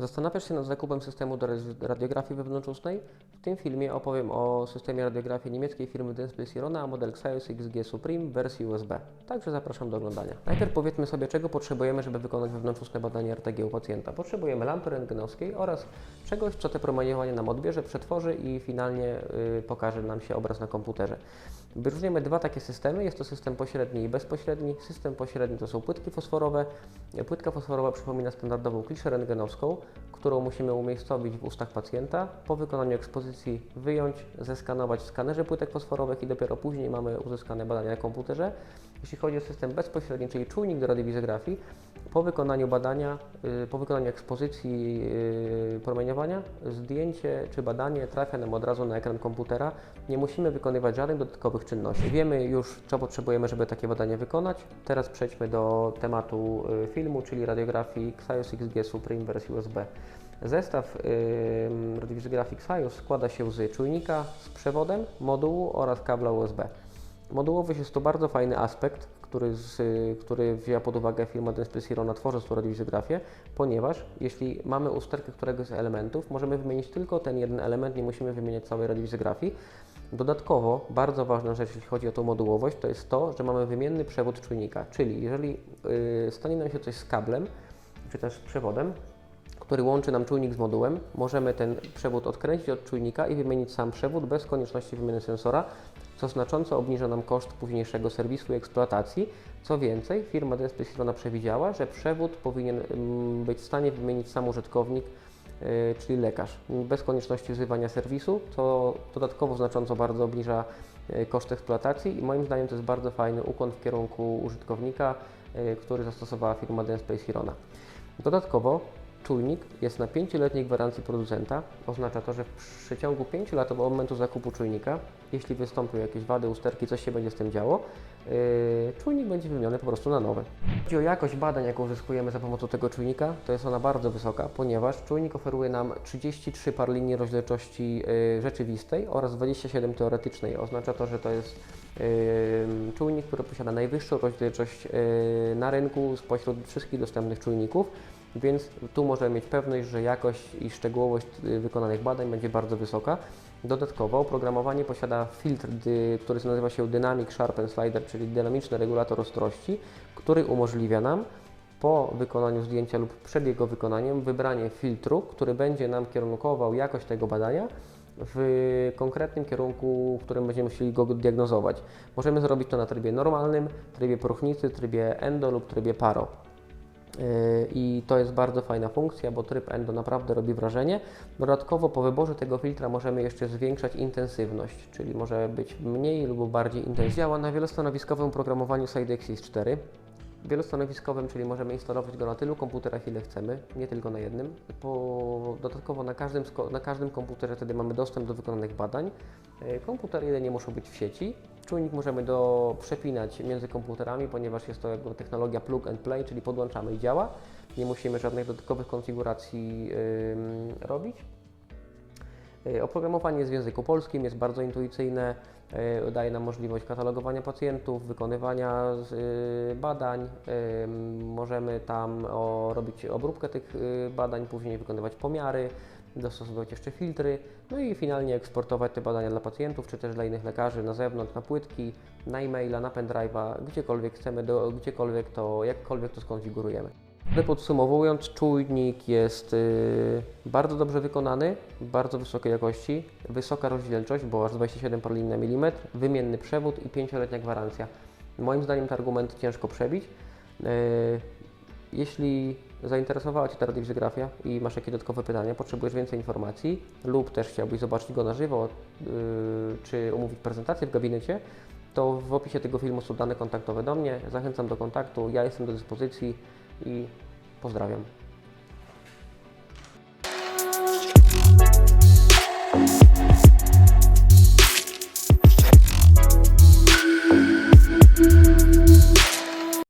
Zastanawiasz się nad zakupem systemu do radi- radiografii wewnątrzustnej? W tym filmie opowiem o systemie radiografii niemieckiej firmy Dentsply Sirona, model Xios XG Supreme w wersji USB. Także zapraszam do oglądania. Najpierw powiedzmy sobie, czego potrzebujemy, żeby wykonać wewnątrzustne badanie RTG u pacjenta. Potrzebujemy lampy rentgenowskiej oraz czegoś, co te promieniowanie nam odbierze, przetworzy i finalnie y, pokaże nam się obraz na komputerze. Wyróżniamy dwa takie systemy. Jest to system pośredni i bezpośredni. System pośredni to są płytki fosforowe. Płytka fosforowa przypomina standardową kliszę rentgenowską, którą musimy umiejscowić w ustach pacjenta. Po wykonaniu ekspozycji wyjąć, zeskanować w skanerze płytek fosforowych i dopiero później mamy uzyskane badania na komputerze. Jeśli chodzi o system bezpośredni, czyli czujnik do radiowizografii, po wykonaniu badania, y, po wykonaniu ekspozycji y, promieniowania, zdjęcie czy badanie trafia nam od razu na ekran komputera. Nie musimy wykonywać żadnych dodatkowych czynności. Wiemy już, co potrzebujemy, żeby takie badanie wykonać. Teraz przejdźmy do tematu y, filmu, czyli radiografii Xios XG Supreme wersji USB. Zestaw y, radiowizografii Xios składa się z czujnika, z przewodem, modułu oraz kabla USB. Modułowość jest to bardzo fajny aspekt, który, z, który wzięła pod uwagę firma Dentsply Sirona tworząc tą ponieważ jeśli mamy usterkę któregoś z elementów, możemy wymienić tylko ten jeden element, nie musimy wymieniać całej radiowizografii. Dodatkowo, bardzo ważna rzecz, jeśli chodzi o tą modułowość, to jest to, że mamy wymienny przewód czujnika, czyli jeżeli yy, stanie nam się coś z kablem, czy też z przewodem, który łączy nam czujnik z modułem, możemy ten przewód odkręcić od czujnika i wymienić sam przewód bez konieczności wymiany sensora, co znacząco obniża nam koszt późniejszego serwisu i eksploatacji. Co więcej, firma Dentsply Sirona przewidziała, że przewód powinien mm, być w stanie wymienić sam użytkownik, yy, czyli lekarz, bez konieczności wzywania serwisu, co dodatkowo znacząco bardzo obniża yy, koszt eksploatacji i moim zdaniem to jest bardzo fajny ukłon w kierunku użytkownika, yy, który zastosowała firma Dentsply Sirona. Dodatkowo czujnik jest na 5-letniej gwarancji producenta. Oznacza to, że w przeciągu 5 lat od momentu zakupu czujnika, jeśli wystąpią jakieś wady, usterki, coś się będzie z tym działo, yy, czujnik będzie wymieniony po prostu na nowy. Chodzi o jakość badań, jaką uzyskujemy za pomocą tego czujnika, to jest ona bardzo wysoka, ponieważ czujnik oferuje nam 33 par linii rozdzielczości yy, rzeczywistej oraz 27 teoretycznej. Oznacza to, że to jest yy, czujnik, który posiada najwyższą rozdzielczość yy, na rynku spośród wszystkich dostępnych czujników. Więc tu możemy mieć pewność, że jakość i szczegółowość y, wykonanych badań będzie bardzo wysoka. Dodatkowo oprogramowanie posiada filtr, który nazywa się Dynamic Sharpen Slider, czyli dynamiczny regulator ostrości, który umożliwia nam po wykonaniu zdjęcia lub przed jego wykonaniem wybranie filtru, który będzie nam kierunkował jakość tego badania w konkretnym kierunku, w którym będziemy musieli go diagnozować. Możemy zrobić to na trybie normalnym, trybie próchnicy, trybie endo lub trybie paro. I to jest bardzo fajna funkcja, bo tryb endo naprawdę robi wrażenie. Dodatkowo po wyborze tego filtra możemy jeszcze zwiększać intensywność, czyli może być mniej lub bardziej intensywny. Działa na wielostanowiskowym oprogramowaniu SideXIS 4. Wielostanowiskowym, czyli możemy instalować go na tylu komputerach, ile chcemy, nie tylko na jednym. Po, dodatkowo na każdym, na każdym komputerze wtedy mamy dostęp do wykonanych badań. E, Komputery jeden nie muszą być w sieci. Czujnik możemy do, przepinać między komputerami, ponieważ jest to jakby technologia plug and play, czyli podłączamy i działa. Nie musimy żadnych dodatkowych konfiguracji ym, robić. Y, Oprogramowanie jest w języku polskim, jest bardzo intuicyjne, y, daje nam możliwość katalogowania pacjentów, wykonywania y, badań. Możemy tam robić obróbkę tych badań, później wykonywać pomiary, dostosowywać jeszcze filtry, no i finalnie eksportować te badania dla pacjentów, czy też dla innych lekarzy na zewnątrz, na płytki, na e-maila, na pendrive'a, gdziekolwiek chcemy, do, gdziekolwiek to, jakkolwiek to skonfigurujemy. Podsumowując, czujnik jest y, bardzo dobrze wykonany, bardzo wysokiej jakości, wysoka rozdzielczość, bo aż 27 par linii na milimetr, wymienny przewód i 5-letnia gwarancja. Moim zdaniem ten argument ciężko przebić. Y, jeśli zainteresowała Cię ta radiowizografia i masz jakieś dodatkowe pytania, potrzebujesz więcej informacji lub też chciałbyś zobaczyć go na żywo, y, czy umówić prezentację w gabinecie, to w opisie tego filmu są dane kontaktowe do mnie. Zachęcam do kontaktu, ja jestem do dyspozycji i pozdrawiam.